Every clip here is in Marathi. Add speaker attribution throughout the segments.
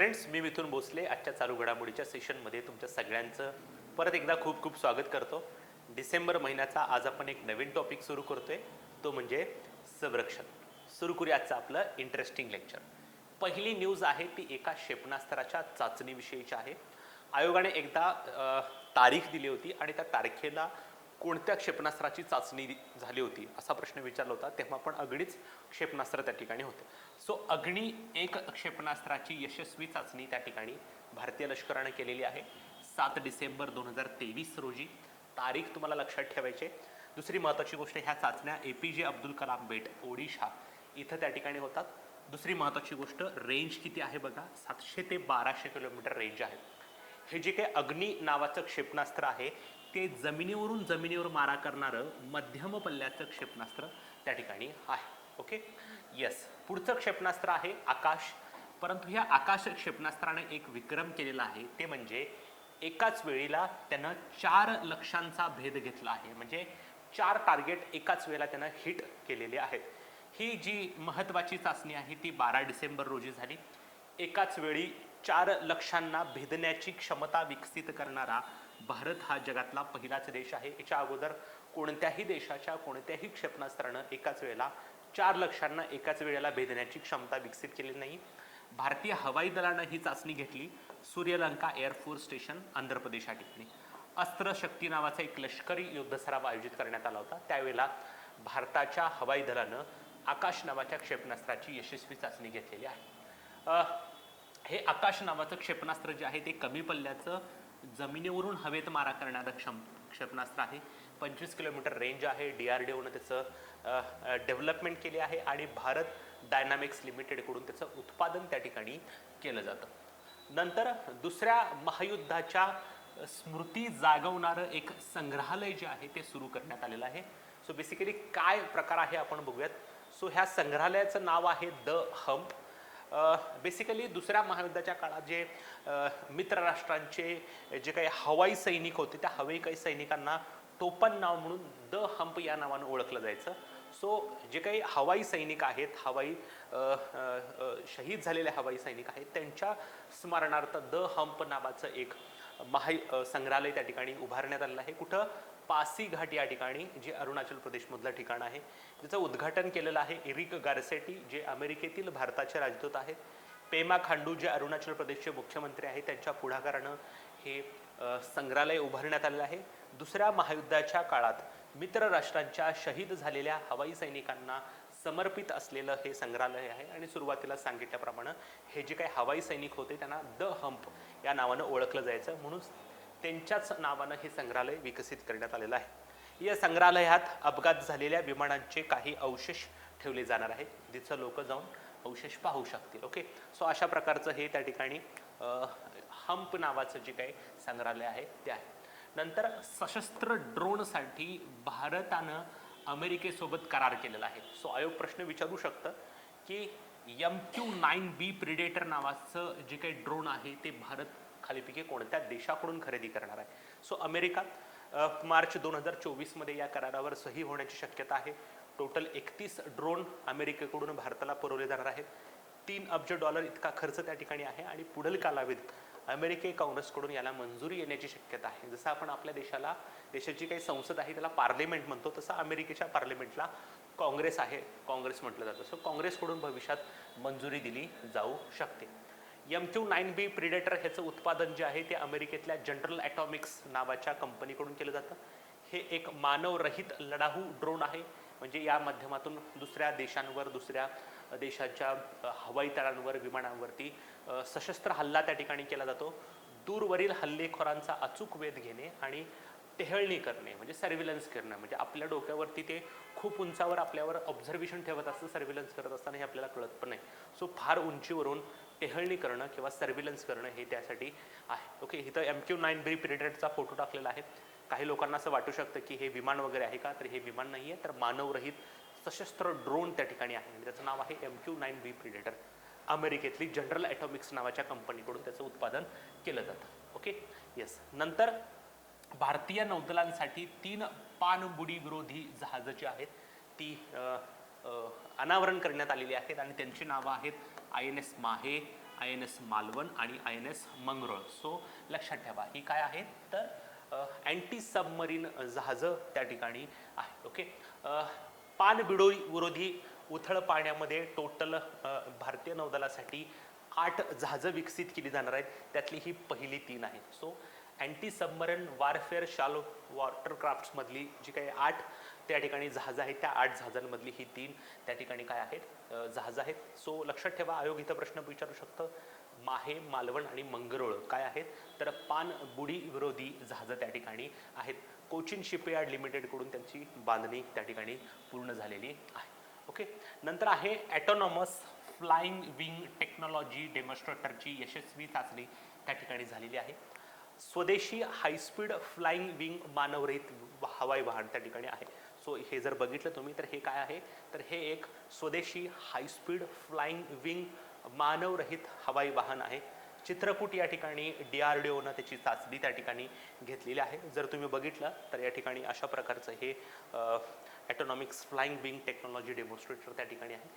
Speaker 1: फ्रेंड्स मी मिथून भोसले आजच्या चालू घडामोडीच्या सेशनमध्ये तुमच्या सगळ्यांचं परत एकदा खूप खूप स्वागत करतो. डिसेंबर महिन्याचा आज आपण एक नवीन टॉपिक सुरू करतोय तो म्हणजे संरक्षण. सुरू करूया आजचं आपलं इंटरेस्टिंग लेक्चर पहिली न्यूज आहे ती एका क्षेपणास्त्राच्या चाचणीविषयीची आहे. आयोगाने एकदा तारीख दिली होती आणि त्या तारखेला कोणत्या क्षेपणास्त्राची चाचणी झाली होती असा प्रश्न विचारला होता. तेव्हा पण अग्नीच क्षेपणास्त्र त्या ठिकाणी होते. सो अग्नी एक क्षेपणास्त्राची यशस्वी चाचणी त्या ठिकाणी भारतीय लष्कराने केलेली आहे. सात डिसेंबर दोन हजार तेवीस रोजी. तारीख तुम्हाला लक्षात ठेवायची दुसरी महत्त्वाची गोष्ट ह्या चाचण्या ए पी जे अब्दुल कलाम बेट ओडिशा इथं त्या ठिकाणी होतात. दुसरी महत्त्वाची गोष्ट रेंज किती आहे बघा. सातशे ते बाराशे किलोमीटर रेंज आहे. हे जे काही अग्नी नावाचं क्षेपणास्त्र आहे ते जमिनीवरून जमिनीवर मारा करणारं मध्यम पल्ल्याचं क्षेपणास्त्र त्या ठिकाणी आहे. ओके येस पुढचं क्षेपणास्त्र आहे आकाश. परंतु ह्या आकाश क्षेपणास्त्राने एक विक्रम केलेला आहे. ते म्हणजे एकाच वेळेला त्यानं चार लक्षांचा भेद घेतला आहे. म्हणजे चार टार्गेट एकाच वेळेला त्यानं हिट केलेले आहेत. ही जी महत्त्वाची चाचणी आहे ती बारा डिसेंबर रोजी झाली. एकाच वेळी चार लक्षांना भेदण्याची क्षमता विकसित करणारा भारत हा जगातला पहिलाच देश आहे. याच्या अगोदर कोणत्याही देशाच्या कोणत्याही क्षेपणास्त्रानं एकाच वेळेला चार लक्षांना एकाच वेळेला भेदण्याची क्षमता विकसित केली नाही. भारतीय हवाई दलानं ही चाचणी घेतली. Suryalanka air force station Andhra Pradesh या ठिकाणी. अस्त्र शक्ती नावाचा एक लष्करी युद्ध सराव आयोजित करण्यात आला होता. त्यावेळेला भारताच्या हवाई दलानं आकाश नावाच्या क्षेपणास्त्राची यशस्वी चाचणी घेतलेली आहे. हे आकाश नावाचं क्षेपणास्त्र जे आहे ते कमी पल्ल्याचं जमिनीवरून हवेत मारा करणारं क्षम क्षेपणास्त्र आहे. पंचवीस किलोमीटर रेंज आहे. डी आर डी ओनं त्याचं डेव्हलपमेंट केली आहे आणि भारत डायनामिक्स लिमिटेडकडून त्याचं उत्पादन त्या ठिकाणी केलं जातं. नंतर दुसऱ्या महायुद्धाच्या स्मृती जागवणारं एक संग्रहालय जे आहे ते सुरू करण्यात आलेलं आहे. सो बेसिकली काय प्रकार आहे आपण बघूयात. सो ह्या संग्रहालयाचं नाव आहे द हम्प बेसिकली दुसऱ्या महायुद्धाच्या काळात जे मित्रराष्ट्रांचे मित्र राष्ट्रांचे जे काही हवाई सैनिक होते त्या हवाई काही सैनिकांना टोपन नाव म्हणून द हंप या नावानं ओळखलं जायचं. सो जे काही हवाई सैनिक आहेत हवाई शहीद झालेले हवाई सैनिक आहेत त्यांच्या स्मरणार्थ द हंप नावाचं एक महा संग्रहालय त्या ठिकाणी उभारण्यात आलेलं आहे. कुठं? पासी घाट या ठिकाणी जे अरुणाचल प्रदेशमधलं ठिकाण आहे ज्याचं उद्घाटन केलेलं आहे इरिक गारसेटी जे अमेरिकेतील भारताचे राजदूत आहेत. पेमा खांडू जे अरुणाचल प्रदेशचे मुख्यमंत्री आहेत त्यांच्या पुढाकारानं हे संग्रहालय उभारण्यात आलेलं आहे. दुसऱ्या महायुद्धाच्या काळात मित्र राष्ट्रांच्या शहीद झालेल्या हवाई सैनिकांना समर्पित असलेलं हे संग्रहालय आहे आणि सुरुवातीला सांगितल्याप्रमाणे हे जे काही हवाई सैनिक होते त्यांना द हम्प या नावानं ओळखलं जायचं. म्हणून त्यांच्याच नावानं हे संग्रहालय विकसित करण्यात आलेलं आहे. या संग्रहालयात अपघात झालेल्या विमानांचे काही अवशेष ठेवले जाणार आहेत. जिथं लोक जाऊन अवशेष पाहू शकतील ओके? सो अशा प्रकारचं हे त्या ठिकाणी हम्प नावाचं जे काही संग्रहालय आहे ते आहे. नंतर सशस्त्र ड्रोनसाठी भारतानं अमेरिकेसोबत करार केलेला आहे. सो आयोग प्रश्न विचारू शकतं की M Q nine B predator नावाचं जे काही ड्रोन आहे ते भारत खालीपैकी कोणत्या देशाकडून खरेदी करणार आहे? सो अमेरिका मार्च दोन हजार चोवीसमध्ये या करारावर सही होण्याची शक्यता आहे. टोटल एकतीस ड्रोन अमेरिकेकडून भारताला पुरवले जाणार आहेत. तीन अब्ज डॉलर इतका खर्च त्या ठिकाणी आहे आणि पुढील कालावधीत अमेरिके काँग्रेसकडून याला मंजुरी येण्याची शक्यता आहे. जसं आपण आपल्या देशाला देशाची काही संसद आहे त्याला पार्लिमेंट म्हणतो तसं अमेरिकेच्या पार्लिमेंटला काँग्रेस आहे काँग्रेस म्हटलं जातं. सो काँग्रेसकडून भविष्यात मंजुरी दिली जाऊ शकते. M Q nine B predator ह्याचं उत्पादन जे आहे ते अमेरिकेतल्या जनरल ॲटॉमिक्स नावाच्या कंपनीकडून केलं जातं. हे एक मानवरहित लढाऊ ड्रोन आहे. म्हणजे या माध्यमातून दुसऱ्या देशांवर दुसऱ्या देशाच्या हवाई तळांवर विमानांवरती सशस्त्र हल्ला त्या ठिकाणी केला जातो. दूरवरील हल्लेखोरांचा अचूक वेध घेणे आणि टेहळणी करणे म्हणजे सर्व्हिलन्स करणं. म्हणजे आपल्या डोक्यावरती ते खूप उंचावर आपल्यावर ऑब्झर्वेशन ठेवत असतं सर्व्हिलन्स करत असताना हे आपल्याला कळत पण नाही. सो फार उंचीवरून टेहळणी करणं किंवा सर्व्हिलन्स करणं हे त्यासाठी आहे. ओके इथं एम क्यू नाईन बी प्रिडेटरचा फोटो टाकलेला आहे. काही लोकांना असं वाटू शकतं की हे विमान वगैरे आहे का? तर हे विमान नाही आहे तर मानवरहित सशस्त्र ड्रोन त्या ठिकाणी आहे. आणि त्याचं नाव आहे M Q nine B predator अमेरिकेतली General Atomics नावाच्या कंपनीकडून त्याचं उत्पादन केलं जातं. ओके येस नंतर भारतीय नौदलांसाठी तीन पाणबुडी विरोधी जहाजं जी आहेत ती अनावरण करण्यात आलेली आहेत आणि त्यांची नावं आहेत I N S Mahe I N S Malvan आणि I N S Mangrol. So लक्षात ठेवा ही काय आहेत? तर अँटी सबमरीन जहाजं त्या ठिकाणी आहे ओके पानबिडोई विरोधी उथळ पाण्यामध्ये टोटल भारतीय नौदलासाठी आठ जहाजं विकसित केली जाणार आहेत. त्यातली ही पहिली तीन आहेत. So anti submarine warfare shallow वॉटरक्राफ्ट्समधली जी काही आठ त्या ठिकाणी जहाजं आहेत. त्या आठ जहाजांमधली ही तीन त्या ठिकाणी काय आहेत? जहाजं आहेत. सो लक्षात ठेवा आयोग इथं प्रश्न विचारू शकतं. माहे मालवण आणि मंगरोळ काय आहेत? तर पानबुडी विरोधी जहाजं त्या ठिकाणी आहेत. कोचिन शिपयार्ड लिमिटेडकडून त्यांची बांधणी त्या ठिकाणी पूर्ण झालेली आहे. ओके? नंतर आहे ॲटोनॉमस फ्लाइंग विंग टेक्नॉलॉजी डेमॉन्स्ट्रेटरची यशस्वी चाचणी त्या ठिकाणी झालेली आहे. स्वदेशी हायस्पीड फ्लाइंग विंग मानवरहित हवाई वाहन त्या ठिकाणी आहे. सो हे जर बघितलं तुम्ही तर हे काय आहे? तर हे एक स्वदेशी हायस्पीड फ्लाईंग विंग मानवरहित हवाई वाहन आहे. चित्रकूट या ठिकाणी डी आर डी ओनं त्याची चाचणी त्या ठिकाणी घेतलेली आहे. जर तुम्ही बघितलं तर या ठिकाणी अशा प्रकारचं हे autonomics flying wing technology demonstrator त्या ठिकाणी आहे.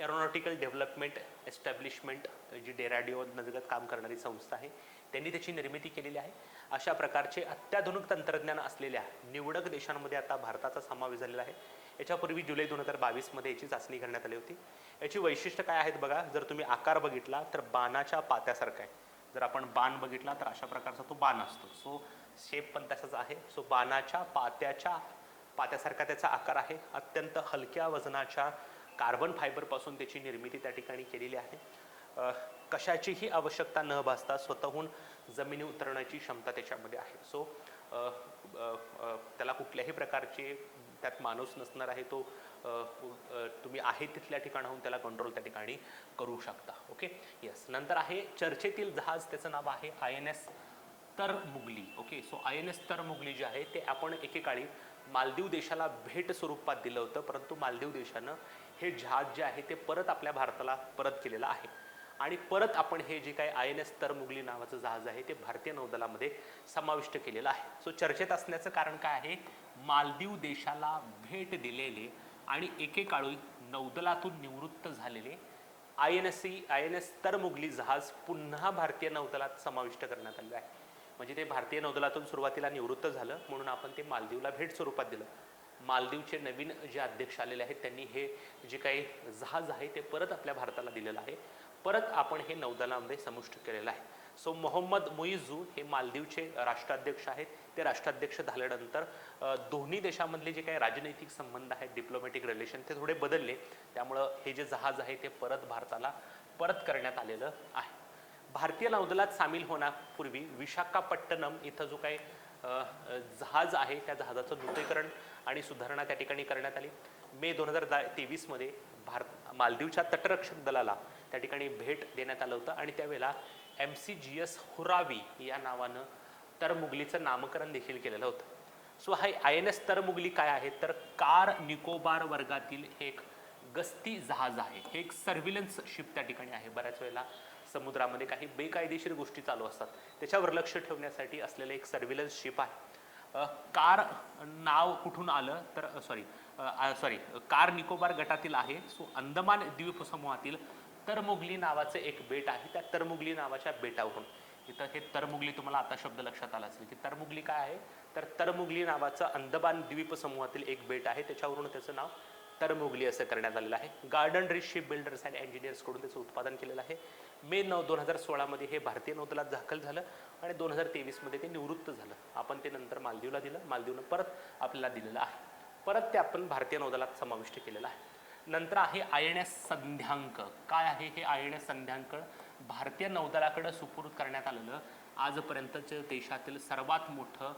Speaker 1: एरोनॉटिकल डेव्हलपमेंट एस्टॅब्लिशमेंट जी डेराडिओ काम करणारी संस्था आहे त्यांनी त्याची निर्मिती केलेली आहे. अशा प्रकारचे अत्याधुनिक तंत्रज्ञान असलेल्या निवडक देशांमध्ये आता भारताचा समावेश झालेला आहे. याच्यापूर्वी जुलै दोन हजार बावीसमध्ये याची चाचणी करण्यात आली होती. याची वैशिष्ट्य काय आहेत बघा जर तुम्ही आकार बघितला तर बाणाच्या पात्यासारखा आहे. जर आपण बाण बघितला तर अशा प्रकारचा तो बाण असतो. सो शेप पण तसाच आहे. सो बाणाच्या पात्याच्या पात्यासारखा त्याचा आकार आहे. अत्यंत हलक्या वजनाच्या कार्बन फायबरपासून त्याची निर्मिती त्या ठिकाणी केलेली आहे. कशाचीही आवश्यकता न भासता स्वतःहून जमिनी उतरण्याची क्षमता त्याच्यामध्ये आहे. सो त्याला कुठल्याही प्रकारचे त्यात माणूस नसणार आहे तो तुम्ही आहे तिथल्या ठिकाणाहून त्याला कंट्रोल त्या ठिकाणी करू शकता. ओके येस नंतर आहे चर्चेतील जहाज त्याचं नाव आहे I N S Tarmugli. Okay so I N S Tarmugli जे आहे ते आपण एकेकाळी मालदीव देशाला भेट स्वरूपात दिलं होतं परंतु मालदीव देशानं हे जहाज जे आहे ते परत आपल्या भारताला परत केलेलं आहे. आणि परत आपण हे जे काही आय एन एस तरमुगली नावाचं जहाज आहे ते भारतीय नौदलामध्ये समाविष्ट केलेलं आहे. सो चर्चेत असण्याचं कारण काय आहे? मालदीव देशाला भेट दिलेले आणि एकेकाळी नौदलातून निवृत्त झालेले I N S C I N S Tarmugli जहाज पुन्हा भारतीय नौदलात समाविष्ट करण्यात आले आहे. म्हणजे ते भारतीय नौदलातून सुरुवातीला निवृत्त झालं म्हणून आपण ते मालदीवला भेट स्वरूपात दिलं. मालदीवचे नवीन जे अध्यक्ष आलेले आहेत त्यांनी हे जे काही जहाज आहे ते परत आपल्या भारताला दिलेलं आहे. परत आपण हे नौदलामध्ये समुष्ट केलेलं आहे. सो मोहम्मद मुईझू हे मालदीवचे राष्ट्राध्यक्ष आहेत. ते राष्ट्राध्यक्ष झाल्यानंतर दोन्ही देशामधले जे काही राजनैतिक संबंध आहेत डिप्लोमॅटिक रिलेशन ते थोडे बदलले. त्यामुळं हे जे जहाज आहे ते परत भारताला परत करण्यात आलेलं आहे. भारतीय नौदलात सामील होण्यापूर्वी विशाखापट्टणम इथं जो काही जहाज आहे त्या जहाजाचं नूतनीकरण आणि सुधारणा त्या ठिकाणी करण्यात आली. मे दोन हजार दा तेवीसमध्ये भारत मालदीवच्या तटरक्षक दलाला त्या ठिकाणी भेट देण्यात आलं होतं आणि त्यावेळेला M C G S Huravee या नावानं तरमुगलीचं नामकरण देखील केलेलं होतं. सो हा आय एन एस तरमुगली काय आहे? तर कार निकोबार वर्गातील एक गस्ती जहाज आहे. हे एक सर्व्हिलन्स शिप त्या ठिकाणी आहे. बऱ्याच वेळेला समुद्रामध्ये काही बेकायदेशीर गोष्टी चालू असतात. त्याच्यावर लक्ष ठेवण्यासाठी असलेलं एक सर्व्हिलन्स शिप आहे. कार नाव कुठून आलं? तर सॉरी सॉरी कार निकोबार गटातील आहे. सो अंदमान द्वीप समूहातील तरमुगली नावाचं एक बेट आहे. त्या तरमुगली नावाच्या बेटावरून. इथं हे तरमुगली तुम्हाला आता शब्द लक्षात आला असेल की तरमुगली काय आहे? तर तरमुगली नावाचं अंदमान द्वीप समूहातील एक बेट आहे. त्याच्यावरून त्याचं नाव तरमुगली असं करण्यात आलेलं आहे. Garden Reach ship builders and इंजिनियर्सकडून त्याचं उत्पादन केलेलं आहे. मे नऊ दोन हजार सोळामध्ये हे भारतीय नौदलात दाखल झालं आणि दोन हजार तेवीसमध्ये ते निवृत्त झालं. आपण ते नंतर मालदीवला दिलं. मालदीवनं परत आपल्याला दिलेलं आहे. परत ते आपण भारतीय नौदलात समाविष्ट केलेलं आहे. नंतर आहे आय एन एस संध्यांक. काय आहे हे आय एन एस संध्यांक? भारतीय नौदलाकडं सुपूर्द करण्यात आलेलं आजपर्यंतचं देशातील सर्वात मोठं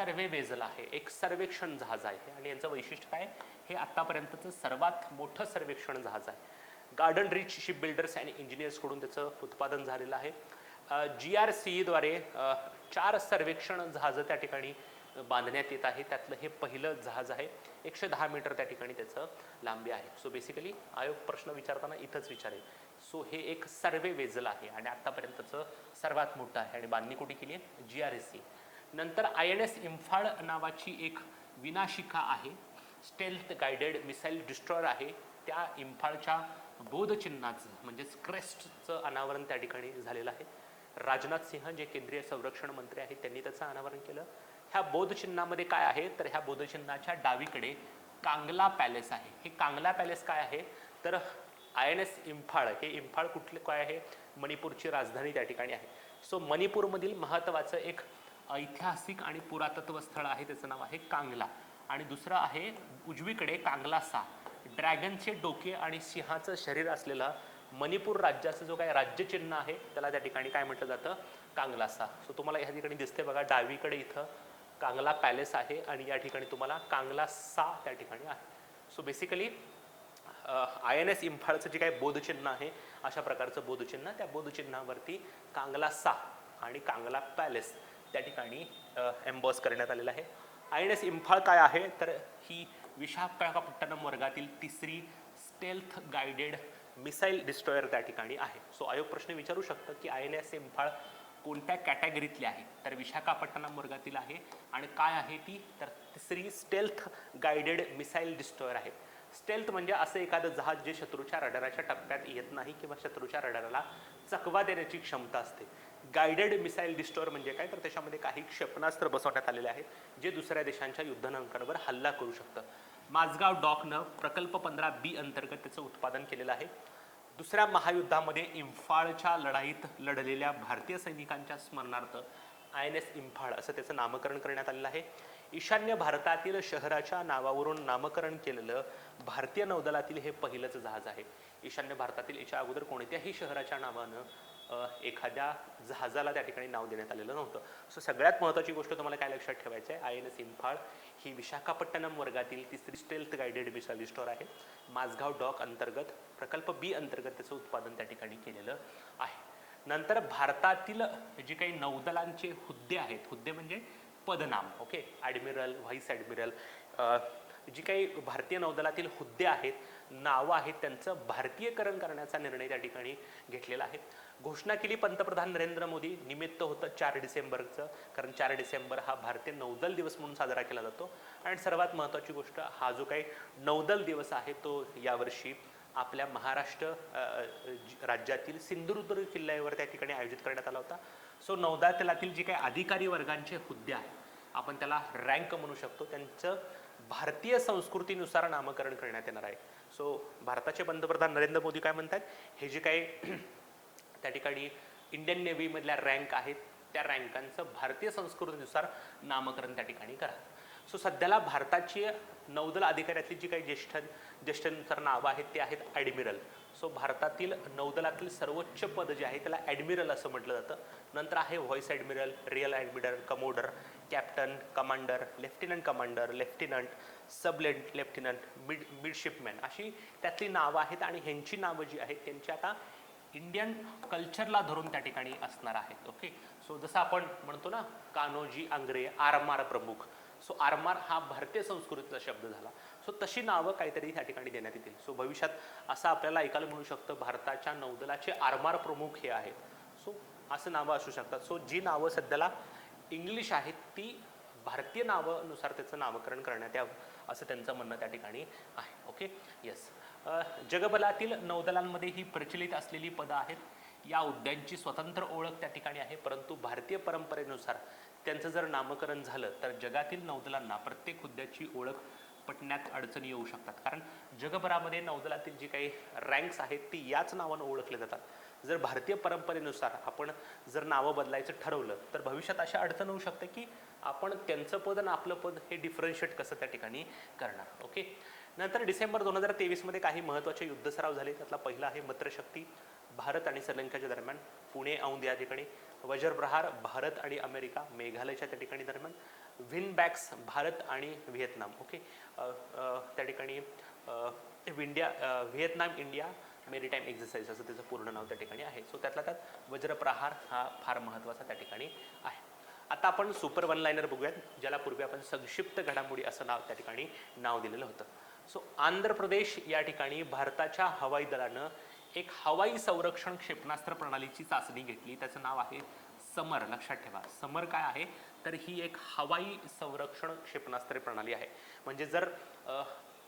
Speaker 1: सर्वे वेझल आहे एक सर्वेक्षण जहाज आहे. आणि यांचं वैशिष्ट्य काय? हे आत्तापर्यंतचं सर्वात मोठं सर्वेक्षण जहाज आहे. गार्डन रिच शिप बिल्डर्स आणि इंजिनियर्सकडून त्याचं उत्पादन झालेलं आहे. जी आर सीईद्वारे चार सर्वेक्षण जहाजं त्या ठिकाणी बांधण्यात येत आहे. त्यातलं हे पहिलं जहाज आहे. एकशे दहा मीटर त्या ठिकाणी त्याचं लांबी आहे. सो बेसिकली आयोग प्रश्न विचारताना इथंच विचारेल. सो हे एक सर्वे वेझल आहे. आणि आत्तापर्यंतचं सर्वात मोठं आहे. आणि बांधणी कुठे केली आहे? जी आर एस सी नंतर आय एन एस इम्फाळ नावाची एक विनाशिका आहे. स्टेल्थ गायडेड मिसाईल डिस्ट्रॉयर आहे. त्या इम्फाळच्या बोधचिन्हाचं म्हणजेच क्रेस्टचं अनावरण त्या ठिकाणी झालेलं आहे. राजनाथ सिंह जे केंद्रीय संरक्षण मंत्री आहेत त्यांनी त्याचं अनावरण केलं. ह्या बोधचिन्हामध्ये काय आहे? तर ह्या बोधचिन्हाच्या डावीकडे कांगला पॅलेस आहे. हे कांगला पॅलेस काय आहे? तर आय एन एस इम्फाळ हे इम्फाळ कुठले काय आहे? मणिपूरची राजधानी त्या ठिकाणी आहे. सो मणिपूरमधील महत्त्वाचं एक ऐतिहासिक आणि पुरातत्व स्थळ आहे त्याचं नाव आहे कांगला. आणि दुसरं आहे उजवीकडे कांगला सा ड्रॅगनचे डोके आणि सिंहाचं शरीर असलेलं मणिपूर राज्याचं जो काय राज्यचिन्ह आहे त्याला त्या ठिकाणी काय म्हटलं जातं? कांगलासा. सो तुम्हाला ह्या ठिकाणी दिसते बघा डावीकडे इथं कांगला पॅलेस आहे आणि या ठिकाणी तुम्हाला कांगला सा त्या ठिकाणी आहे. So basically I N S इम्फाळचं जे काही बोधचिन्ह आहे अशा प्रकारचं बोधचिन्ह त्या बोधचिन्हावरती कांगला सा आणि कांगला पॅलेस त्या ठिकाणी एम्बॉस करण्यात आलेलं आहे. आय एन एस इम्फाळ काय आहे? तर ही विशाखापट्टणम वर्गातील तिसरी स्टेल्थ गायडेड मिसाईल डिस्ट्रॉयर त्या ठिकाणी आहे. सो आयोग प्रश्न विचारू शकतं की आय एन एस इम्फाळ कोणत्या कॅटेगरीतली आहे? तर विशाखापट्टणम वर्गातील आहे. आणि काय आहे ती? तर तिसरी स्टेल्थ गायडेड मिसाईल डिस्ट्रॉयर आहे. स्टेल्थ म्हणजे असं एखादं जहाज जे शत्रूच्या रडाराच्या टप्प्यात येत नाही किंवा शत्रूच्या रडाराला चकवा देण्याची क्षमता असते. गायडेड मिसाईल डिस्ट्रॉयर म्हणजे काय? तर त्याच्यामध्ये काही क्षेपणास्त्र बसवण्यात आलेले आहेत जे दुसऱ्या देशांच्या युद्धनौकांवर हल्ला करू शकतं. माझगाव डॉकनं प्रकल्प पंधरा बी अंतर्गत त्याचं उत्पादन केलेलं आहे. दुसऱ्या महायुद्धामध्ये इम्फाळच्या लढाईत लढलेल्या भारतीय सैनिकांच्या स्मरणार्थ आय एन एस इम्फाळ असं त्याचं नामकरण करण्यात आलेलं आहे. ईशान्य भारतातील शहराच्या नावावरून नामकरण केलेलं भारतीय नौदलातील हे पहिलंच जहाज आहे. ईशान्य भारतातील याच्या अगोदर कोणत्याही शहराच्या नावानं एखाद्या जहाजाला त्या ठिकाणी नाव देण्यात आलेलं नव्हतं. सो सगळ्यात महत्त्वाची गोष्ट तुम्हाला काय लक्षात ठेवायचं आहे? आय एन एस इम्फाळ ही विशाखापट्टणम वर्गातील तिसरी स्टेल्थ गायडेड मिसाईल स्टोर आहे. माझगाव डॉक अंतर्गत प्रकल्प बी अंतर्गत त्याचं उत्पादन त्या ठिकाणी केलेलं आहे. नंतर भारतातील जे काही नौदलांचे हुद्दे आहेत हुद्दे म्हणजे पदनाम ओके? ॲडमिरल व्हाईस ॲडमिरल जी काही भारतीय नौदलातील हुद्दे आहेत नावं आहेत त्यांचं भारतीयकरण करण्याचा निर्णय त्या ठिकाणी घेतलेला आहे. घोषणा केली पंतप्रधान नरेंद्र मोदी निमित्त होतं चार डिसेंबरचं कारण चार डिसेंबर हा भारतीय नौदल दिवस म्हणून साजरा केला जातो. आणि सर्वात महत्त्वाची गोष्ट हा जो काही नौदल दिवस आहे तो यावर्षी आपल्या महाराष्ट्र राज्यातील सिंधुदुर्ग किल्ल्यावर त्या ठिकाणी आयोजित करण्यात आला होता. सो नौदल दलातील जे काही अधिकारी वर्गांचे हुद्दे आहेत आपण त्याला रँक म्हणू शकतो. त्यांचं भारतीय संस्कृतीनुसार नामकरण करण्यात येणार आहे. सो भारताचे पंतप्रधान नरेंद्र मोदी काय म्हणतात? हे जे काही त्या ठिकाणी इंडियन नेव्हीमधल्या रँक आहेत. त्या रँकांचं भारतीय संस्कृतीनुसार नामकरण त्या ठिकाणी करा. सो सध्याला भारताची नौदल अधिकाऱ्यातली जी काही ज्येष्ठ ज्येष्ठांनुसार नावं आहेत ते आहेत ॲडमिरल सो भारतातील नौदलातील सर्वोच्च पद जे आहे त्याला ॲडमिरल असं म्हटलं जातं. नंतर आहे vice admiral rear admiral commodore captain commander lieutenant commander lieutenant sub lieutenant lieutenant mid midshipman अशी त्यातली नावं आहेत आणि ह्यांची नावं जी आहेत त्यांची आता इंडियन कल्चरला धरून त्या ठिकाणी असणार आहेत ओके सो जसं आपण म्हणतो ना कान्होजी आंग्रे आरमार प्रमुख. सो आरमार हा भारतीय संस्कृतीचा शब्द झाला. सो तशी नावं काहीतरी त्या ठिकाणी देण्यात येतील. सो भविष्यात असं आपल्याला ऐकायला म्हणू शकतं भारताच्या नौदलाचे आरमार प्रमुख हे आहेत. सो असं नावं असू शकतात. सो जी नावं सध्याला इंग्लिश आहेत ती भारतीय नावानुसार त्याचं नामकरण करण्यात यावं असं त्यांचं म्हणणं त्या ठिकाणी आहे ओके येस जगभरातील नौदलांमध्ये ही प्रचलित असलेली पदं आहेत. या हुद्द्यांची स्वतंत्र ओळख त्या ठिकाणी आहे परंतु भारतीय परंपरेनुसार त्यांचं जर नामकरण झालं तर जगातील नौदलांना प्रत्येक हुद्द्याची ओळख पटण्यात अडचणी येऊ शकतात. कारण जगभरामध्ये नौदलातील जी काही रँक्स आहेत ती याच नावानं ओळखले जातात. जर भारतीय परंपरेनुसार आपण जर नावं बदलायचं ठरवलं तर भविष्यात अशा अडचण होऊ शकते की आपण त्यांचं पद आणि आपलं पद हे डिफरन्शिएट कसं त्या ठिकाणी करणार. ओके नंतर डिसेंबर दोन हजार तेवीसमध्ये काही महत्त्वाचे युद्धसराव झाले. त्यातला पहिला आहे मत्रशक्ती भारत आणि श्रीलंकेच्या दरम्यान. पुणे औंध या ठिकाणी. वज्रप्रहार भारत आणि अमेरिका मेघालयच्या त्या ठिकाणी दरम्यान. विनबॅक्स भारत आणि व्हिएतनाम. ओके? त्या ठिकाणी India Vietnam India maritime exercise असं त्याचं पूर्ण नाव त्या ठिकाणी आहे. सो त्यातला त्यात वज्रप्रहार हा फार महत्त्वाचा त्या ठिकाणी आहे. आता आपण सुपर वन लाईनर बघूयात ज्याला पूर्वी आपण संक्षिप्त घडामोडी असं नाव त्या ठिकाणी नाव दिलेलं होतं. सो आंध्र प्रदेश या ठिकाणी भारताच्या हवाई दलानं एक हवाई संरक्षण क्षेपणास्त्र प्रणालीची चाचणी घेतली. त्याचं नाव आहे समर. लक्षात ठेवा. समर काय आहे? तर ही एक हवाई संरक्षण क्षेपणास्त्र प्रणाली आहे. म्हणजे जर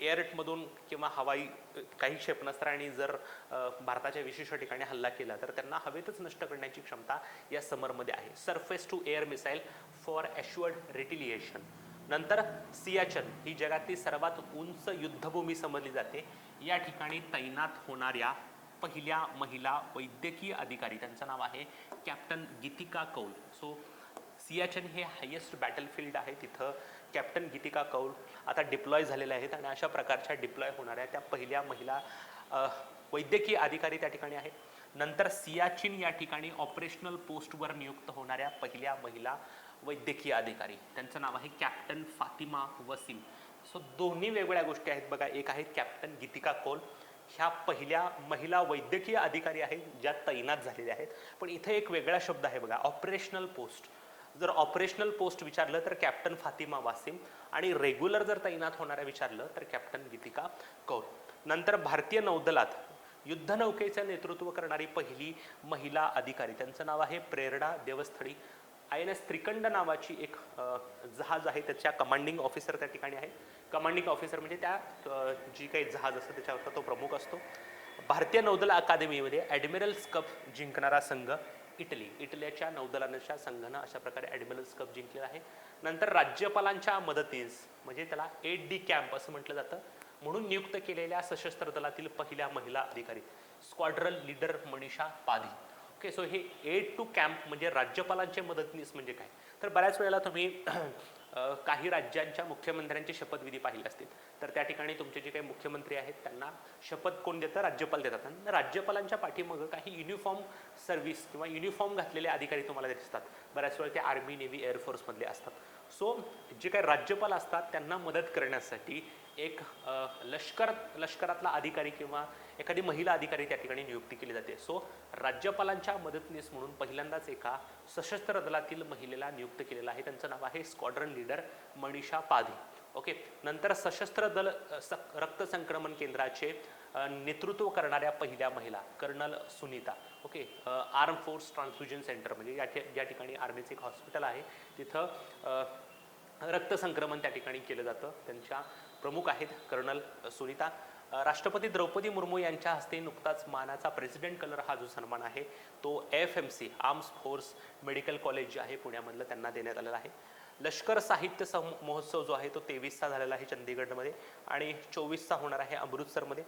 Speaker 1: एअरमधून किंवा हवाई काही क्षेपणास्त्रांनी जर भारताच्या विशिष्ट ठिकाणी हल्ला केला तर त्यांना हवेतच नष्ट करण्याची क्षमता या समरमध्ये आहे. Surface to air missile for assured retaliation नंतर सियाचन ही जगातली सर्वात उंच युद्धभूमी समजली जाते. या ठिकाणी तैनात होणाऱ्या पहिल्या महिला वैद्यकीय अधिकारी त्यांचं नाव आहे कॅप्टन गीतिका कौल. सो सियाचन हे हायेस्ट बॅटलफील्ड आहे. तिथं कॅप्टन गीतिका कौल आता डिप्लॉय झालेल्या आहेत आणि अशा प्रकारच्या डिप्लॉय होणाऱ्या त्या पहिल्या महिला वैद्यकीय अधिकारी त्या ठिकाणी आहेत. नंतर सियाचिन या ठिकाणी ऑपरेशनल पोस्टवर नियुक्त होणाऱ्या पहिल्या महिला वैद्यकीय अधिकारी. त्यांचं नाव आहे कॅप्टन फातिमा वसीम. सो दोन्ही वेगवेगळ्या गोष्टी आहेत बघा. एक आहे कॅप्टन गीतिका कौल. ह्या पहिल्या महिला वैद्यकीय अधिकारी आहेत ज्या तैनात झालेल्या आहेत. पण इथे एक वेगळा शब्द आहे बघा ऑपरेशनल पोस्ट जर ऑपरेशनल पोस्ट विचारलं तर कॅप्टन फातिमा वासिम आणि रेग्युलर जर तैनात होणाऱ्या विचारलं तर कॅप्टन गीतिका कौर नंतर भारतीय नौदलात युद्धनौकेचं नेतृत्व करणारी पहिली महिला अधिकारी. त्यांचं नाव आहे Prerna Deosthali. I N S Trikand नावाची एक जहाज आहे. त्याच्या कमांडिंग ऑफिसर त्या ठिकाणी आहे. कमांडिंग ऑफिसर म्हणजे त्या जी काही जहाज असतं त्याच्यावरचा तो प्रमुख असतो. भारतीय नौदल अकादमीमध्ये ॲडमिरल्स कप जिंकणारा संघ इटली. इटलीच्या नौदलांच्या संघानं अशा प्रकारे ॲडमिरल्स कप जिंकलेला आहे. नंतर राज्यपालांच्या मदतीस म्हणजे त्याला एट डी कॅम्प असं म्हटलं जातं. म्हणून नियुक्त केलेल्या सशस्त्र दलातील पहिल्या महिला अधिकारी. Squadron leader Manisha Padhi. Okay so हे एड टू कॅम्प म्हणजे राज्यपालांचे मदतनीस म्हणजे काय? तर बऱ्याच वेळेला तुम्ही काही राज्यांच्या मुख्यमंत्र्यांची शपथविधी पाहिले असतील. तर त्या ठिकाणी तुमचे जे काही मुख्यमंत्री आहेत त्यांना शपथ कोण देतं? राज्यपाल देतात. आणि राज्यपालांच्या पाठीमागं काही युनिफॉर्म सर्व्हिस किंवा युनिफॉर्म घातलेले अधिकारी तुम्हाला दिसतात. बऱ्याच वेळा ते आर्मी नेव्ही एअरफोर्समधले असतात. सो जे काही राज्यपाल असतात त्यांना मदत करण्यासाठी एक लष्कर लष्करातला अधिकारी किंवा एखादी महिला अधिकारी त्या ठिकाणी नियुक्ती केली जाते. सो राज्यपालांच्या मदतनीस म्हणून पहिल्यांदाच एका सशस्त्र दलातील महिलेला नियुक्त केलेलं आहे. त्यांचं नाव आहे squadron leader Manisha Padhi. Okay नंतर सशस्त्र दल सक- रक्त संक्रमण केंद्राचे नेतृत्व करणाऱ्या पहिल्या महिला colonel Sunita. Okay arm force transfusion centre म्हणजे या ठि- ज्या ठिकाणी आर्मीचं एक हॉस्पिटल आहे. तिथं रक्त संक्रमण त्या ठिकाणी केलं जातं. त्यांच्या प्रमुख आहेत कर्नल सुनीता. राष्ट्रपती द्रौपदी मुर्मू यांच्या हस्ते नुकताच मानाचा प्रेसिडेंट कलर हा जो सन्मान आहे तो F M C arms force medical college जे आहे पुण्यामधलं त्यांना देण्यात आलेला आहे. लष्कर साहित्य सम महोत्सव जो आहे तो तेवीसचा झालेला आहे चंदीगडमध्ये आणि चोवीसचा होणार आहे अमृतसरमध्ये.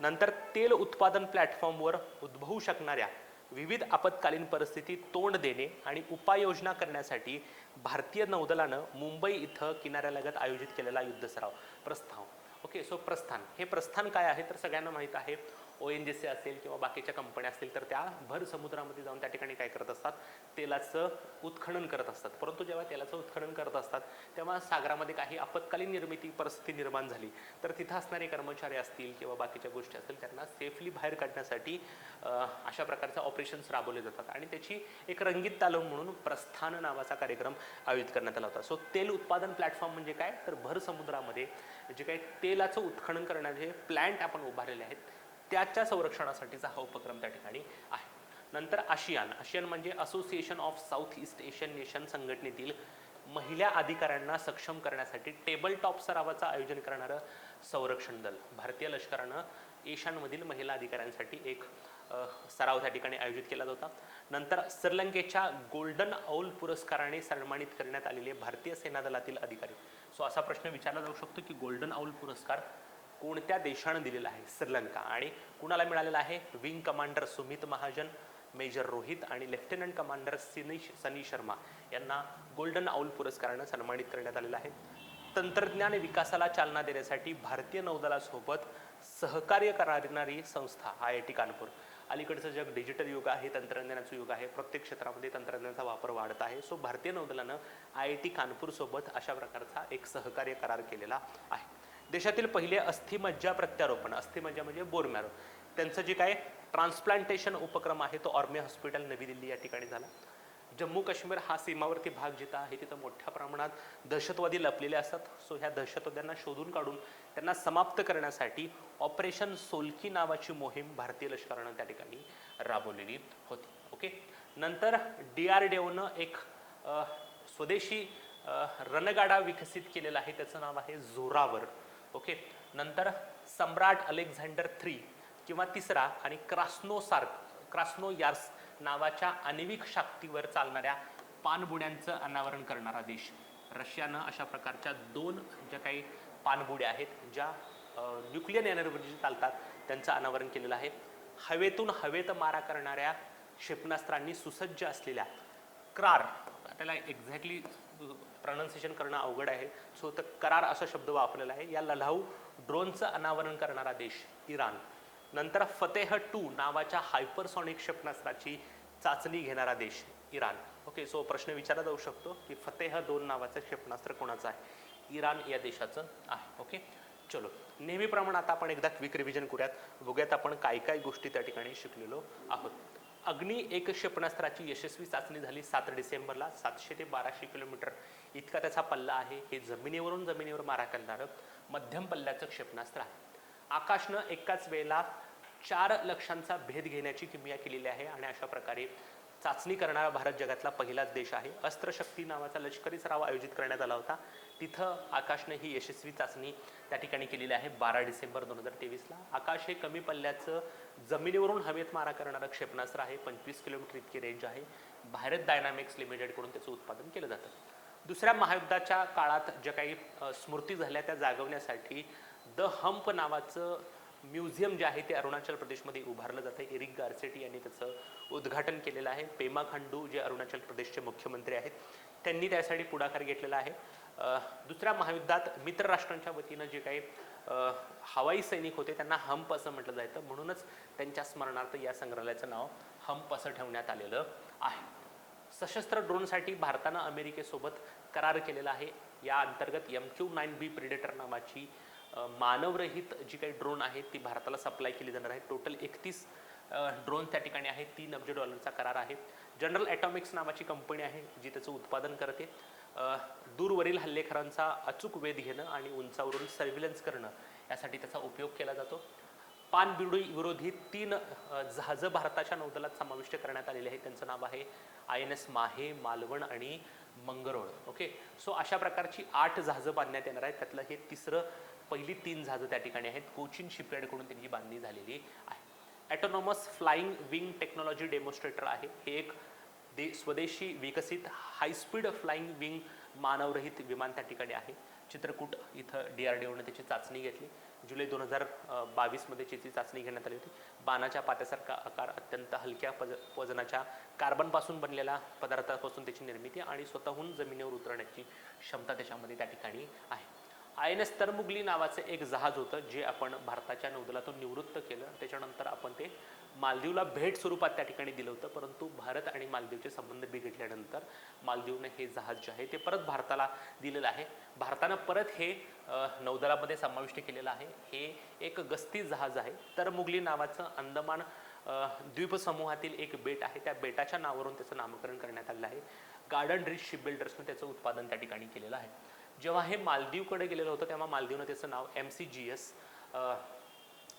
Speaker 1: नंतर तेल उत्पादन प्लॅटफॉर्मवर उद्भवू शकणाऱ्या विविध आपत्कालीन परिस्थितीत तोंड देणे आणि उपाययोजना करण्यासाठी भारतीय नौदलानं मुंबई इथं किनाऱ्यालगत आयोजित केलेला युद्ध सराव प्रस्ताव. ओके सो प्रस्थान. हे प्रस्थान काय आहे तर सगळ्यांना माहीत आहे. ओ एन जी सी असेल किंवा बाकीच्या कंपन्या असतील तर त्या भर समुद्रामध्ये जाऊन त्या ठिकाणी काय करत असतात? तेलाचं उत्खनन करत असतात. परंतु जेव्हा तेलाचं उत्खनन करत असतात तेव्हा सागरामध्ये काही आपत्कालीन निर्मिती परिस्थिती निर्माण झाली. तर तिथं असणारे कर्मचारी असतील किंवा बाकीच्या गोष्टी असतील त्यांना सेफली बाहेर काढण्यासाठी अशा प्रकारचे ऑपरेशन्स राबवले जातात. आणि त्याची एक रंगीत तालम म्हणून प्रस्थान नावाचा कार्यक्रम आयोजित करण्यात आला होता. सो तेल उत्पादन प्लॅटफॉर्म म्हणजे काय? तर भर समुद्रामध्ये जे काही तेलाचं उत्खनन करण्याचे प्लॅन्ट आपण उभारलेले आहेत त्याच्या संरक्षणासाठीचा हा उपक्रम त्या ठिकाणी आहे. नंतर आशियान. आशियान म्हणजे Association of South East Asian Nation संघटनेतील महिला अधिकाऱ्यांना सक्षम करण्यासाठी टेबल टॉप सरावाचं आयोजन करणारं संरक्षण दल. भारतीय लष्करानं एशियानमधील महिला अधिकाऱ्यांसाठी एक सराव त्या ठिकाणी आयोजित केला होता. नंतर श्रीलंकेच्या गोल्डन औल पुरस्काराने सन्मानित करण्यात आलेले भारतीय सेना दलातील अधिकारी. सो असा प्रश्न विचारला जाऊ शकतो की गोल्डन औल पुरस्कार कोणत्या देशानं दिलेला आहे? श्रीलंका. आणि कुणाला मिळालेला आहे? Wing commander Sumit Mahajan major Rohit आणि लेफ्टनंट कमांडर सिनीश सनी शर्मा यांना गोल्डन आऊल पुरस्कारानं सन्मानित करण्यात आलेलं आहे. तंत्रज्ञान विकासाला चालना देण्यासाठी भारतीय नौदलासोबत सहकार्य करणारी संस्था आय आय टी कानपूर. अलीकडचं जग डिजिटल युग आहे तंत्रज्ञानाचं युग आहे. प्रत्येक क्षेत्रामध्ये तंत्रज्ञानाचा वापर वाढत आहे. सो भारतीय नौदलानं आय आय टी कानपूरसोबत अशा प्रकारचा एक सहकार्य करार केलेला आहे. देशातील पहिले अस्थिमज्जा प्रत्यारोपण अस्थिमज्जा म्हणजे बोरमॅरो. त्यांचं जे काय ट्रान्सप्लांटेशन उपक्रम आहे तो ऑर्मे हॉस्पिटल नवी दिल्ली या ठिकाणी झाला. जम्मू काश्मीर हा सीमावरती भाग जिथं आहे तिथं मोठ्या प्रमाणात दहशतवादी लपलेले असतात. सो ह्या दहशतवाद्यांना शोधून काढून त्यांना समाप्त करण्यासाठी ऑपरेशन सोलकी नावाची मोहीम भारतीय लष्करानं त्या ठिकाणी राबवलेली होती. ओके नंतर डी आर डी ओनं एक स्वदेशी रणगाडा विकसित केलेला आहे त्याचं नाव आहे जोरावर. ओके? नंतर सम्राट अलेक्झांडर थ्री किंवा तिसरा आणि क्रास्नोसार्क क्रास्नोयार्स नावाच्या आण्विक शक्तीवर चालणाऱ्या पाणबुड्यांचं अनावरण करणारा देश. रशियानं अशा प्रकारच्या दोन ज्या काही पाणबुड्या आहेत ज्या न्यूक्लिअर एनर्जी चालतात त्यांचं अनावरण केलेलं आहे. हवेतून हवेत मारा करणाऱ्या क्षेपणास्त्रांनी सुसज्ज असलेल्या क्रार त्याला एक्झॅक्टली प्रनाऊन्सिएशन करणं अवघड आहे. सो तर करार असा शब्द वापरलेला आहे. या लढाऊ ड्रोनचं अनावरण करणारा देश इराण. नंतर फतेह टू नावाच्या हायपरसॉनिक क्षेपणास्त्राची चाचणी घेणारा देश इराण. ओके सो प्रश्न विचारला जाऊ शकतो की फतेह दोन नावाचं क्षेपणास्त्र कोणाचं आहे? इराण या देशाचं आहे. ओके चलो. नेहमीप्रमाणे आता आपण एकदा क्विक रिव्हिजन करूयात. बघूयात आपण काय काय गोष्टी त्या ठिकाणी शिकलेलो आहोत. अग्नी एक क्षेपणास्त्राची यशस्वी चाचणी झाली सात डिसेंबरला सातशे ते बाराशे किलोमीटर. इतका त्याचा पल्ला आहे हे जमिनीवरून जमिनीवर मारा करणारं मध्यम पल्ल्याचं क्षेपणास्त्र आहे. आकाशनं एकाच वेळेला चार लक्षांचा भेद घेण्याची किमया केलेली आहे आणि अशा प्रकारे चाचणी करणारा भारत जगातला पहिलाच देश आहे. अस्त्रशक्ती नावाचा लष्करी सराव आयोजित करण्यात आला होता. तिथं आकाशनं ही यशस्वी चाचणी त्या ठिकाणी केलेली आहे. बारा डिसेंबर दोन हजार तेवीसला. आकाश हे कमी पल्ल्याचं जमिनीवरून हवेत मारा करणारं क्षेपणास्त्र आहे. पंचवीस किलोमीटर इतकी रेंज आहे. भारत डायनामिक्स लिमिटेडकडून त्याचं उत्पादन केलं जातं. दुसऱ्या महायुद्धाच्या काळात ज्या काही स्मृती झाल्या त्या जागवण्यासाठी द हम्प नावाचं म्युझियम जे आहे ते अरुणाचल प्रदेशमध्ये उभारलं जातं. एरिक गारसेटी यांनी त्याचं उद्घाटन केलेलं आहे. पेमा खांडू जे अरुणाचल प्रदेशचे मुख्यमंत्री आहेत त्यांनी त्यासाठी पुढाकार घेतलेला आहे. दुसऱ्या महायुद्धात मित्र राष्ट्रांच्या वतीनं जे काही हवाई सैनिक होते त्यांना हंप असं म्हटलं जायचं. म्हणूनच त्यांच्या स्मरणार्थ या संग्रहालयाचं नाव हंप असं ठेवण्यात आलेलं आहे. सशस्त्र ड्रोनसाठी भारतानं अमेरिकेसोबत करार केलेला आहे. या अंतर्गत M Q nine B predator नावाची मानवरहित जी काही ड्रोन आहे ती भारताला सप्लाय केली जाणार आहे. टोटल एकतीस ड्रोन त्या ठिकाणी आहे तीन अब्ज डॉलरचा करार आहे. जनरल ॲटॉमिक्स नावाची कंपनी आहे जी त्याचं उत्पादन करते. दूरवरील हल्लेखरांचा अचूक वेध घेणं आणि उंचावरून सर्व्हिलन्स करणं यासाठी त्याचा उपयोग केला जातो. पानबिडी विरोधी तीन जहाजं भारताच्या नौदलात समाविष्ट करण्यात आलेले आहेत. त्यांचं नाव आहे आय एन एस माहे मालवण आणि मंगरोळ. ओके? सो अशा प्रकारची आठ जहाजं बांधण्यात येणार आहेत. त्यातलं हे तिसरं पहिली तीन जहाजं त्या ठिकाणी आहेत. कोचिन शिपयार्डकडून त्यांची बांधणी झालेली आहे. Autonomous flying wing technology demonstrator आहे. हे एक दे स्वदेशी विकसित हायस्पीड फ्लाइंग विंग मानवरहित विमान त्या ठिकाणी आहे. चित्रकूट इथं डी आर डी ओनं त्याची चाचणी घेतली. जुलै दोन हजार बावीसमध्ये त्याची चाचणी घेण्यात आली होती. बाणाच्या पात्यासारखा आकार अत्यंत हलक्या पज वजनाच्या कार्बनपासून बनलेल्या पदार्थापासून त्याची निर्मिती आणि स्वतःहून जमिनीवर उतरण्याची क्षमता त्याच्यामध्ये त्या ठिकाणी आहे. आय एन एस तरमुगली नावाचं एक जहाज होतं जे आपण भारताच्या नौदलातून निवृत्त केलं. त्याच्यानंतर आपण ते मालदीवला भेट स्वरूपात त्या ठिकाणी दिलं होतं परंतु भारत आणि मालदीवचे संबंध बिघडल्यानंतर मालदीवने हे जहाज जे आहे ते परत भारताला दिलेलं आहे. भारतानं परत हे नौदलामध्ये समाविष्ट केलेलं आहे. हे एक गस्ती जहाज आहे. तर मुगली नावाचं अंदमान द्वीपसमूहातील एक बेट आहे. त्या बेटाच्या नावावरून त्याचं नामकरण करण्यात आलेलं आहे. गार्डन रिच शिप बिल्डर्सनं त्याचं उत्पादन त्या ठिकाणी केलेलं आहे. जेव्हा हे मालदीवकडे गेलेलं होतं तेव्हा मालदीवनं त्याचं नाव M C G S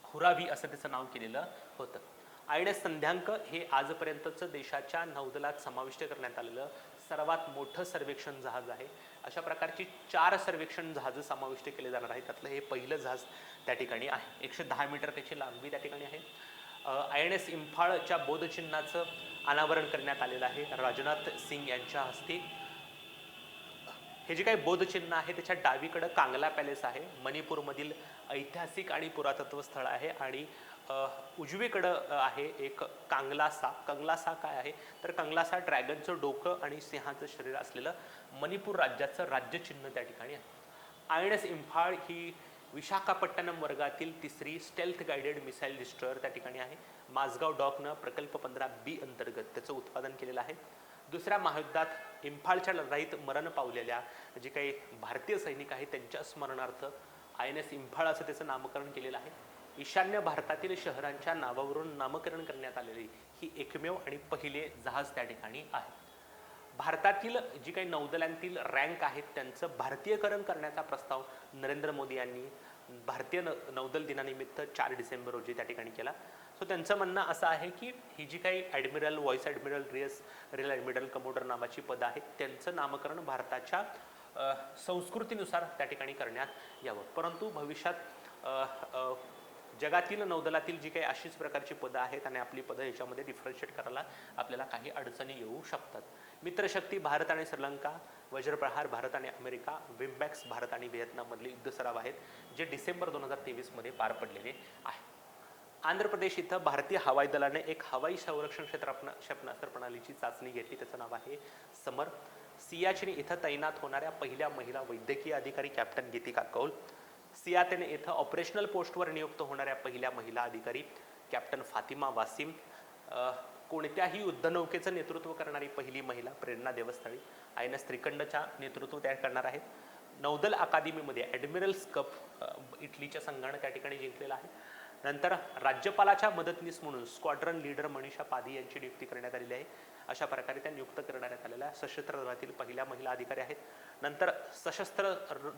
Speaker 1: Huravee असं त्याचं नाव केलेलं होतं. आय एस संध्यांक हे आजपर्यंतचं देशाच्या नौदलात समाविष्ट करण्यात आलेलं सर्वात मोठं सर्वेक्षण जहाज आहे. अशा प्रकारची चार सर्वेक्षण जहाजं समाविष्ट केले जाणार आहेत. त्यातलं हे पहिलं जहाज त्या ठिकाणी आहे. एकशे दहा मीटर त्याची लांबी त्या ठिकाणी आहे. आय एन एस इम्फाळच्या बोधचिन्हाचं अनावरण करण्यात आलेलं आहे. राजनाथ सिंग यांच्या हस्ते. हे जे काही बोधचिन्ह आहे त्याच्या डावीकडं कांगला पॅलेस आहे. मणिपूरमधील ऐतिहासिक आणि पुरातत्व स्थळ आहे आणि उजवीकडं आहे एक कांगलासा. कंगलासा काय आहे? तर कंगलासा ड्रॅगनचं डोकं आणि सिंहाचं शरीर असलेलं मणिपूर राज्याचं राज्यचिन्ह त्या ठिकाणी आहे. आय एन एस इम्फाळ ही विशाखापट्टणम वर्गातील तिसरी स्टेल्थ गाईडेड मिसाईल डिस्ट्रॉयर त्या ठिकाणी आहे. माझगाव डॉकनं प्रकल्प पंधरा बी अंतर्गत त्याचं उत्पादन केलेलं आहे. दुसऱ्या महायुद्धात इम्फाळच्या लढाईत मरण पावलेल्या जे काही भारतीय सैनिक आहेत त्यांच्या स्मरणार्थ आय एन एस इम्फाळ असं त्याचं नामकरण केलेलं आहे. ईशान्य भारतातील शहरांच्या नावावरून नामकरण करण्यात आलेली ही एकमेव आणि पहिले जहाज त्या ठिकाणी आहे. भारतातील जी काही नौदलांतील रँक आहेत त्यांचं भारतीयकरण करण्याचा प्रस्ताव नरेंद्र मोदी यांनी भारतीय न नौदल दिनानिमित्त चार डिसेंबर रोजी त्या ठिकाणी केला. सो त्यांचं म्हणणं असं आहे की ही जी काही ॲडमिरल व्हॉइस ॲडमिरल रिअस रिअल ॲडमिरल कमोडर नावाची पदं आहेत त्यांचं नामकरण भारताच्या संस्कृतीनुसार त्या ठिकाणी करण्यात यावं. परंतु भविष्यात जगातील नौदलातील जी काही अशीच प्रकारची पदं आहेत आणि आपली पदं याच्यामध्ये डिफरन्शिएट करायला आपल्याला काही अडचणी येऊ शकतात. मित्रशक्ती भारत आणि श्रीलंका वज्रप्रहार भारत आणि अमेरिका विम्बॅक्स भारत आणि व्हिएतनाममधले युद्ध सराव आहेत जे डिसेंबर दोन हजार तेवीसमध्ये पार पडलेले आहे. आंध्र प्रदेश इथं भारतीय हवाई दलाने एक हवाई संरक्षण क्षेत्रापण क्षेपणास्त्र प्रणालीची चाचणी घेतली. त्याचं नाव आहे समर. सियाचिनी इथं तैनात होणाऱ्या पहिल्या महिला वैद्यकीय अधिकारी कॅप्टन गीतिका कौल. सियातेन इथं ऑपरेशनल पोस्टवर नियुक्त होणाऱ्या पहिल्या महिला अधिकारी कॅप्टन फातिमा वासिम कोणत्याही युद्धनौकेचं नेतृत्व करणारी पहिली महिला Prerna Deosthali I N S त्रिकंडच्या नेतृत्व त्या करणार आहेत. नौदल अकादमीमध्ये ॲडमिरल्स कप इटलीच्या संघानं त्या ठिकाणी जिंकलेला आहे. नंतर राज्यपालाच्या मदतनीस म्हणून स्क्वाड्रन लीडर मनीषा पाधी यांची नियुक्ती करण्यात आलेली आहे. अशा प्रकारे त्या नियुक्त करण्यात आलेल्या सशस्त्र दलातील पहिल्या महिला अधिकारी आहेत. नंतर सशस्त्र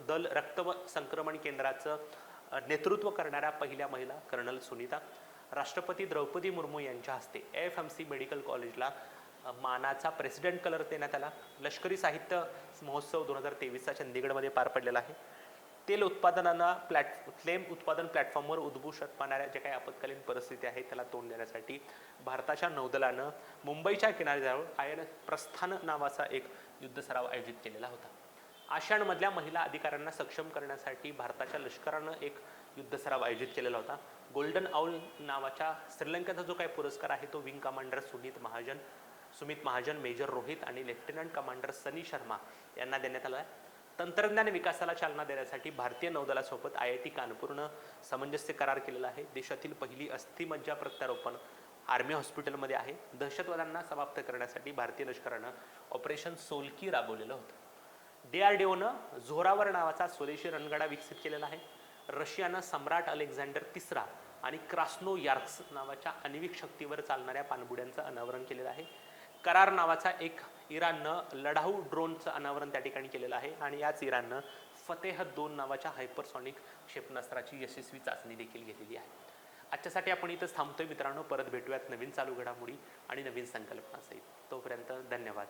Speaker 1: दल रक्त व संक्रमण केंद्राचं नेतृत्व करणाऱ्या पहिल्या महिला कर्नल सुनीता राष्ट्रपती द्रौपदी मुर्मू यांच्या हस्ते एफ एम सी मेडिकल कॉलेजला मानाचा प्रेसिडेंट कलर देण्यात आला. लष्करी साहित्य महोत्सव दोन हजार तेवीसचा चंदीगडमध्ये पार पडलेला आहे. तेल उत्पादनांना प्लॅट फ्लेम उत्पादन प्लॅटफॉर्मवर उद्भवू शकणाऱ्या ज्या काही आपत्कालीन परिस्थिती आहे त्याला तोंड देण्यासाठी भारताच्या नौदलानं मुंबईच्या किनाऱ्याजवळ आय एन प्रस्थान नावाचा एक युद्ध सराव आयोजित केलेला होता. आशियानमधल्या महिला अधिकाऱ्यांना सक्षम करण्यासाठी भारताच्या लष्करानं एक युद्ध सराव आयोजित केलेला होता. गोल्डन आऊल नावाच्या श्रीलंकेचा जो काही पुरस्कार आहे तो wing commander Sunit Mahajan Sumit Mahajan major Rohit आणि लेफ्टनंट कमांडर सनी शर्मा यांना देण्यात आला आहे. तंत्रज्ञान विकासाला चालना देण्यासाठी भारतीय नौदलासोबत आय आय टी कानपूरनं सामंजस्य करार केलेला आहे. देशातील पहिली अस्थिमज्जा प्रत्यारोपण आर्मी हॉस्पिटलमध्ये आहे. दहशतवाद्यांना समाप्त करण्यासाठी भारतीय लष्करानं ऑपरेशन सोलकी राबवलेलं होतं. डी आर डी ओनं झोरावर नावाचा स्वदेशी रणगाडा विकसित केलेला आहे. रशियानं सम्राट अलेक्झांडर तिसरा आणि क्रास्नो यार्क्स नावाच्या आण्विक शक्तीवर चालणाऱ्या पाणबुड्यांचं अनावरण केलेलं आहे. करार नावाचा एक इराणनं लढाऊ ड्रोनचं अनावरण त्या ठिकाणी केलेलं आहे आणि याच इराणनं फतेह दोन नावाच्या हायपरसॉनिक क्षेपणास्त्राची यशस्वी चाचणी देखील घेतलेली आहे. आजच्यासाठी आपण इथंच थांबतोय मित्रांनो. परत भेटूयात नवीन चालू घडामोडी आणि नवीन संकल्पनासहित. तोपर्यंत धन्यवाद.